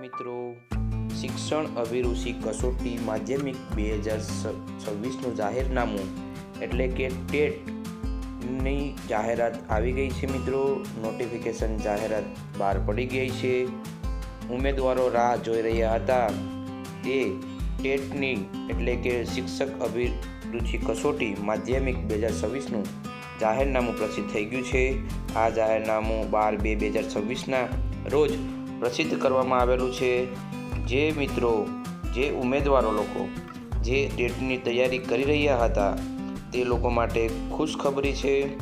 મિત્રો. શિક્ષણ અભિરુચિ કસોટી માધ્યમિક બે હજાર છવ્વીસનું જાહેરનામું એટલે કે ટેટની જાહેરાત આવી ગઈ છે મિત્રો. નોટિફિકેશન જાહેરાત બહાર પડી ગઈ છે. ઉમેદવારો રાહ જોઈ રહ્યા હતા. તે ટેટની એટલે કે શિક્ષક અભિરુચિ કસોટી માધ્યમિક બે હજાર છવ્વીસનું જાહેરનામું પ્રસિદ્ધ થઈ ગયું છે. આ જાહેરનામું બાર બે બે હજાર છવ્વીસના રોજ પ્રસિદ્ધ કરવામાં આવેલું છે. જે મિત્રો, જે ઉમેદવારો લોકો, જે ટેટની તૈયારી કરી રહ્યા હતા, તે લોકો માટે ખુશખબરી છે.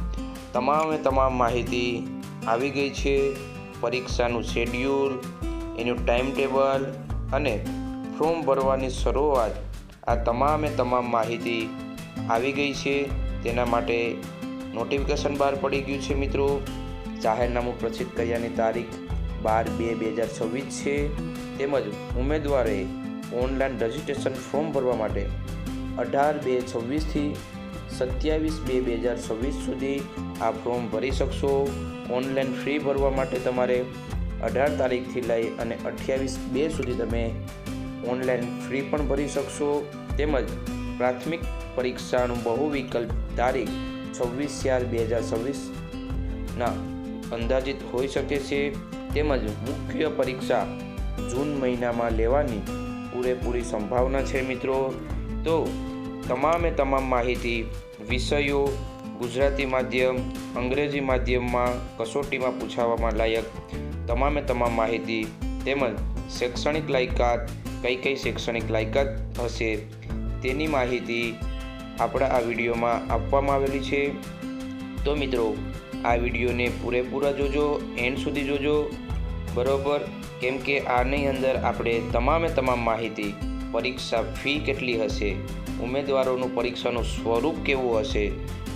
તમામે તમામ માહિતી આવી ગઈ છે. પરીક્ષાનું શેડ્યુલ, એનું ટાઈમ ટેબલ અને ફોર્મ ભરવાની શરૂઆત આ તમામે તમામ માહિતી આવી ગઈ છે. તેના માટે નોટિફિકેશન બહાર પડી ગયું છે મિત્રો. જાહેરનામું પ્રસિદ્ધ કર્યાની તારીખ બાર બે બે હજાર છવ્વીસ છે. તેમજ ઉમેદવારે ઓનલાઈન રજિસ્ટ્રેશન ફોર્મ ભરવા માટે અઢાર બે છવ્વીસથી સત્યાવીસ બે બે હજાર છવ્વીસ સુધી આ ફોર્મ ભરી શકશો. ઓનલાઈન ફ્રી ભરવા માટે તમારે અઢાર તારીખથી લઈ અને અઠ્યાવીસ બે સુધી તમે ઓનલાઈન ફી પણ ભરી શકશો. તેમજ પ્રાથમિક પરીક્ષાનું બહુ વિકલ્પ તારીખ છવ્વીસ ચાર બે હજાર છવ્વીસના અંદાજિત હોઈ શકે છે. તેમજ મુખ્ય પરીક્ષા જૂન મહિનામાં લેવાની પૂરેપૂરી સંભાવના છે મિત્રો. તો તમામે તમામ માહિતી વિષયો ગુજરાતી માધ્યમ, અંગ્રેજી માધ્યમમાં કસોટીમાં પૂછાવામાં લાયક તમામે તમામ માહિતી તેમજ શૈક્ષણિક લાયકાત, કઈ કઈ શૈક્ષણિક લાયકાત હશે તેની માહિતી આપણા આ વિડીયોમાં આપવામાં આવેલી છે. તો મિત્રો, આ વિડીયોને પૂરેપૂરા જોજો, એન્ડ સુધી જોજો. બરોબર? કેમ કે આની અંદર આપણે તમામે તમામ માહિતી, પરીક્ષા ફી કેટલી હશે, ઉમેદવારોનું પરીક્ષાનું સ્વરૂપ કેવું હશે,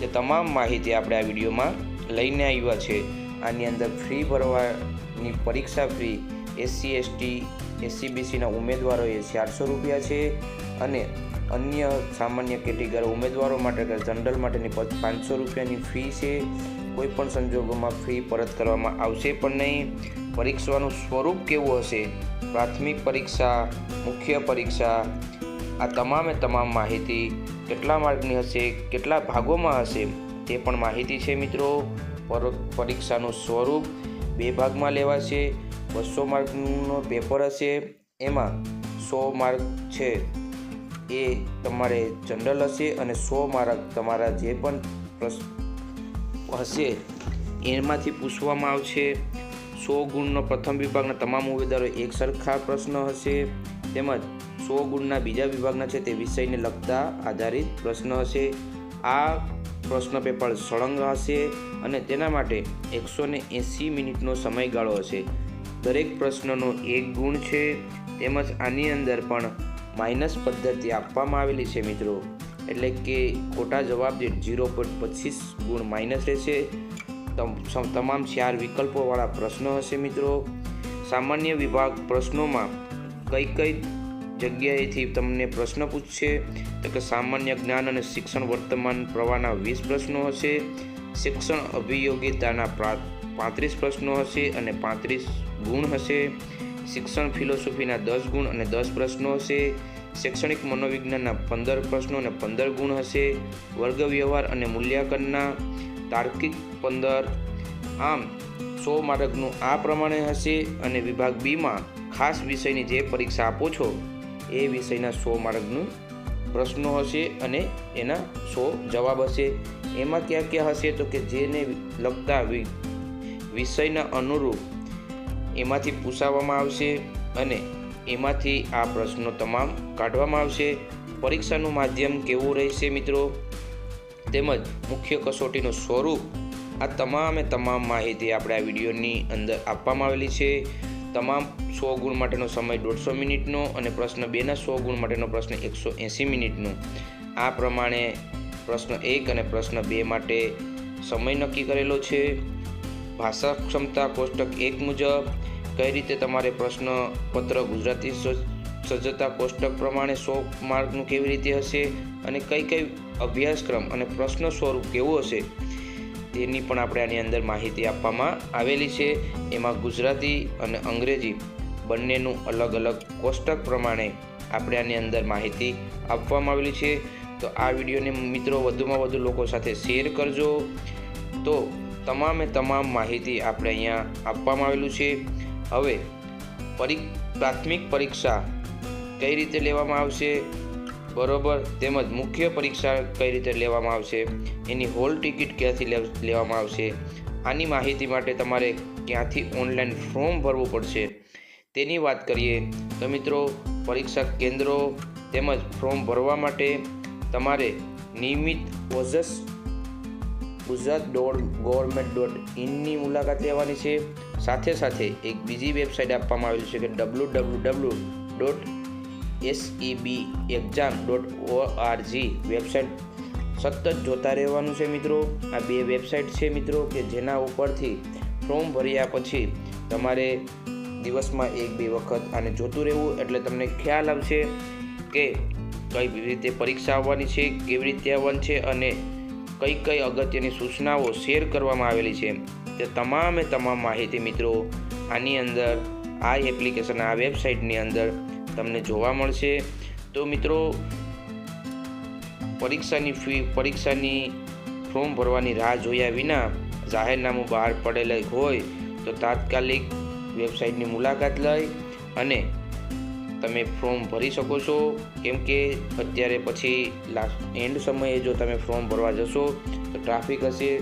તે તમામ માહિતી આપણે આ વિડીયોમાં લઈને આવ્યા છે. આની અંદર ફી ભરવાની પરીક્ષા ફી, એસસી, એસટી, એસસીબીસીના ઉમેદવારોએ ચારસો રૂપિયા છે અને અન્ય સામાન્ય કેટેગરી ઉમેદવારો માટે કે જનરલ માટેની પાંચસો રૂપિયાની ફી છે. કોઈ પણ સંજોગોમાં ફી પરત કરવામાં આવશે પણ નહીં. પરીક્ષાનું સ્વરૂપ કેવું હશે? પ્રાથમિક પરીક્ષા, મુખ્ય પરીક્ષા, આ તમામે તમામ માહિતી કેટલા માર્કની હશે, કેટલા ભાગોમાં હશે, તે પણ માહિતી છે મિત્રો. પરીક્ષાનું સ્વરૂપ બે ભાગમાં લેવાશે. બસો માર્કનો પેપર હશે. એમાં સો માર્ક છે. એ તમારે જનરલ હશે અને સો માર્ક તમારા જે પણ હશે, એમાંથી પૂછવામાં આવશે. સો ગુણનો પ્રથમ વિભાગના તમામ ઉમેદવારો એક સરખા પ્રશ્ન હશે. તેમજ સો ગુણના બીજા વિભાગના છે તે વિષયને લગતા આધારિત પ્રશ્ન હશે. આ પ્રશ્ન પેપર સળંગ હશે અને તેના માટે એકસો ને એંસી મિનિટનો સમયગાળો હશે. દરેક પ્રશ્નનો એક ગુણ છે. તેમજ આની અંદર પણ માઇનસ પદ્ધતિ આપવામાં આવેલી છે મિત્રો. એટલે કે ખોટા જવાબ દીઠ ઝીરો પોઈન્ટ પચીસ ગુણ માઇનસ રહેશે. તમામ ચાર વિકલ્પોવાળા પ્રશ્નો હશે મિત્રો. સામાન્ય વિભાગ પ્રશ્નોમાં કઈ કઈ જગ્યાએથી તમને પ્રશ્ન પૂછશે? તો કે સામાન્ય જ્ઞાન અને શિક્ષણ વર્તમાન પ્રવાહના વીસ પ્રશ્નો હશે. શિક્ષણ અભિયોગિતાના પાંત્રીસ પ્રશ્નો હશે અને પાંત્રીસ ગુણ હશે. શિક્ષણ ફિલોસોફીના દસ ગુણ અને દસ પ્રશ્નો હશે. શૈક્ષણિક મનોવિજ્ઞાનના પંદર પ્રશ્નો અને પંદર ગુણ હશે. વર્ગ વ્યવહાર અને મૂલ્યાંકનના તાર્કિક પંદર. આમ, સો માર્કનું આ પ્રમાણે હશે અને વિભાગ બીમાં ખાસ વિષયની જે પરીક્ષા આપો છો, એ વિષયના સો માર્કનું પ્રશ્નો હશે અને એના સો જવાબ હશે. એમાં ક્યાં ક્યાં હશે તો કે જેને લગતા વિષયના અનુરૂપ એમાંથી પૂછાવવામાં આવશે અને એમાંથી આ પ્રશ્નો તમામ કાઢવામાં આવશે. પરીક્ષાનું માધ્યમ કેવું રહેશે મિત્રો? તેમજ મુખ્ય કસોટીનું સ્વરૂપ? આ તમામે તમામ માહિતી આપણે આ વિડીયોની અંદર આપવામાં આવેલી છે. તમામ સો ગુણ માટેનો સમય દોઢસો મિનિટનો અને પ્રશ્ન બેના સો ગુણ માટેનો પ્રશ્ન એકસો એંસી મિનિટનો. આ પ્રમાણે પ્રશ્ન એક અને પ્રશ્ન બે માટે સમય નક્કી કરેલો છે. ભાષા ક્ષમતા કોષ્ટક એક મુજબ કઈ રીતે તમારે પ્રશ્ન પત્ર ગુજરાતી સજ્જતા કોષ્ટક પ્રમાણે સો માર્કનું કેવી રીતે હશે અને કઈ કઈ અભ્યાસક્રમ અને પ્રશ્ન સ્વરૂપ કેવું હશે તેની પણ આપણે આની અંદર માહિતી આપવામાં આવેલી છે. એમાં ગુજરાતી અને અંગ્રેજી બંનેનું અલગ અલગ કોષ્ટક પ્રમાણે આપણે આની અંદર માહિતી આપવામાં આવેલી છે. તો આ વિડીયોને મિત્રો વધુમાં વધુ લોકો સાથે શેર કરજો. તો તમામે તમામ માહિતી આપણે અહીંયા આપવામાં આવેલું છે. હવે પરી પ્રાથમિક પરીક્ષા કઈ રીતે લેવામાં આવશે? બરોબર, તેમજ મુખ્ય પરીક્ષા કઈ રીતે લેવામાં આવશે? એની હોલ ટિકિટ ક્યાંથી લેવામાં આવશે? આની માહિતી માટે તમારે ક્યાંથી ઓનલાઈન ફોર્મ ભરવું પડશે? તેની વાત કરીએ તો મિત્રો, પરીક્ષા કેન્દ્રો તેમજ ફોર્મ ભરવા માટે તમારે નિયમિત Ojas Gujarat dot government dot ઇનની મુલાકાત લેવાની છે. સાથે સાથે એક બીજી વેબસાઇટ આપવામાં આવેલી છે કે W W W dot SEB exam dot ORG website. સતત જોતા રહેવાનું છે મિત્રો. આ બે વેબસાઇટ છે મિત્રો કે જેના ઉપરથી ફોર્મ ભર્યા પછી તમારે દિવસમાં એક બે વખત આને જોતું રહેવું એટલે તમને ખ્યાલ આવશે કે કઈ રીતે પરીક્ષા આવવાની છે, કેવી રીતે આવવાની છે અને કઈ કઈ અગત્યની સૂચનાઓ શેર કરવામાં આવેલી છે તે તમામે તમામ માહિતી મિત્રો, આની અંદર આ એપ્લિકેશન આ વેબસાઇટની અંદર તમને જોવા મળશે. તો મિત્રો, પરીક્ષાની ફી પરીક્ષાની ફોર્મ ભરવાની રાહ જોયા વિના જાહેરનામું બહાર પડેલ હોય તો તાત્કાલિક વેબસાઇટની મુલાકાત લઈ અને તમે ફોર્મ ભરી શકો છો. કેમ કે અત્યારે પછી લાસ્ટ એન્ડ સમયે જો તમે ફોર્મ ભરવા જશો, તો ટ્રાફિક હશે.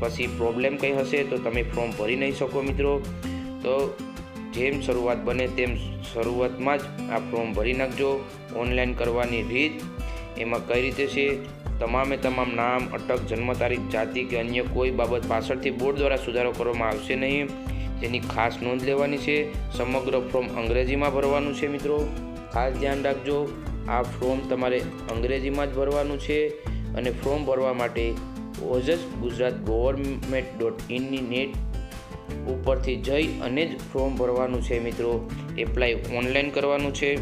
પછી પ્રોબ્લેમ કંઈ હશે, તો તમે ફોર્મ ભરી નહીં શકો મિત્રો. તો જેમ શરૂઆત બને તેમ શરૂઆતમાં જ આ ફોર્મ ભરી નાખજો. ઓનલાઈન કરવાની રીત એમાં કઈ રીતે છે? તમામે તમામ નામ, અટક, જન્મ તારીખ, જાતિ કે અન્ય કોઈ બાબત પાછળથી બોર્ડ દ્વારા સુધારો કરવામાં આવશે નહીં. જેની ખાસ નોંધ લેવાની છે. સમગ્ર ફોર્મ અંગ્રેજીમાં ભરવાનું છે મિત્રો. ખાસ ધ્યાન રાખજો, આ ફોર્મ તમારે અંગ્રેજીમાં જ ભરવાનું છે અને ફોર્મ ભરવા માટે ઓજસ ગુજરાત ગવર્મેન્ટ ડોટ ઇનની નેટ ઉપરથી જઈ અને જ ફોર્મ ભરવાનું છે મિત્રો. એપ્લાય ઓનલાઈન કરવાનું છે.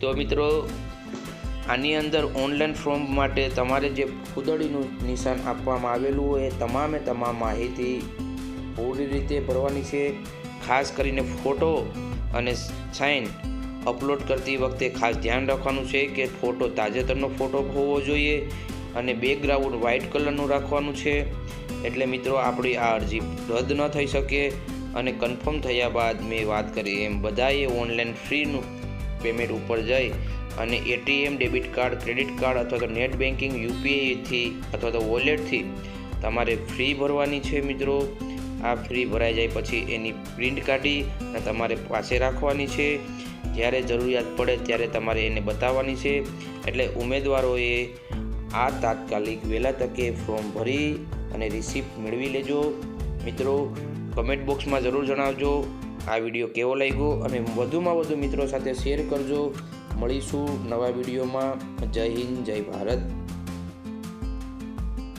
તો મિત્રો, આની અંદર ઓનલાઈન ફોર્મ માટે તમારે જે ખુદડીનું નિશાન આપવામાં આવેલું હોય એ તમામે તમામ માહિતી પૂરી રીતે ભરવાની છે. ખાસ કરીને ફોટો અને સાઇન અપલોડ કરતી વખતે ખાસ ધ્યાન રાખવાનું છે કે ફોટો તાજેતરનો ફોટો હોવો જોઈએ અને બેકગ્રાઉન્ડ વ્હાઇટ કલરનું રાખવાનું છે. એટલે મિત્રો, આપણી આ અરજી રદ ન થઈ શકે અને કન્ફર્મ થયા બાદ મેં વાત કરી એમ બધાએ ઓનલાઈન ફ્રીનું પેમેન્ટ ઉપર જઈ અને ATM debit card credit card અથવા તો નેટ બેન્કિંગ યુપીઆઈથી અથવા તો વોલેટથી તમારે ફ્રી ભરવાની છે મિત્રો. આ ફ્રી ભરાઈ જાય પછી એની પ્રિન્ટ કાઢી અને તમારે પાસે રાખવાની છે. જ્યારે જરૂરિયાત પડે ત્યારે તમારે એને બતાવવાની છે. એટલે ઉમેદવારોએ આ તાત્કાલિક વહેલા તકે ફોર્મ ભરી અને રિસિપ્ટ મેળવી લેજો. મિત્રો કમેન્ટ બોક્સમાં જરૂર જણાવજો. આ વીડિયો કેવો લાગ્યો અને વધુમાં વધુ મિત્રો સાથે શેર કરજો. મળીશું નવા વિડીયોમાં. જય હિન્દ, જય ભારત.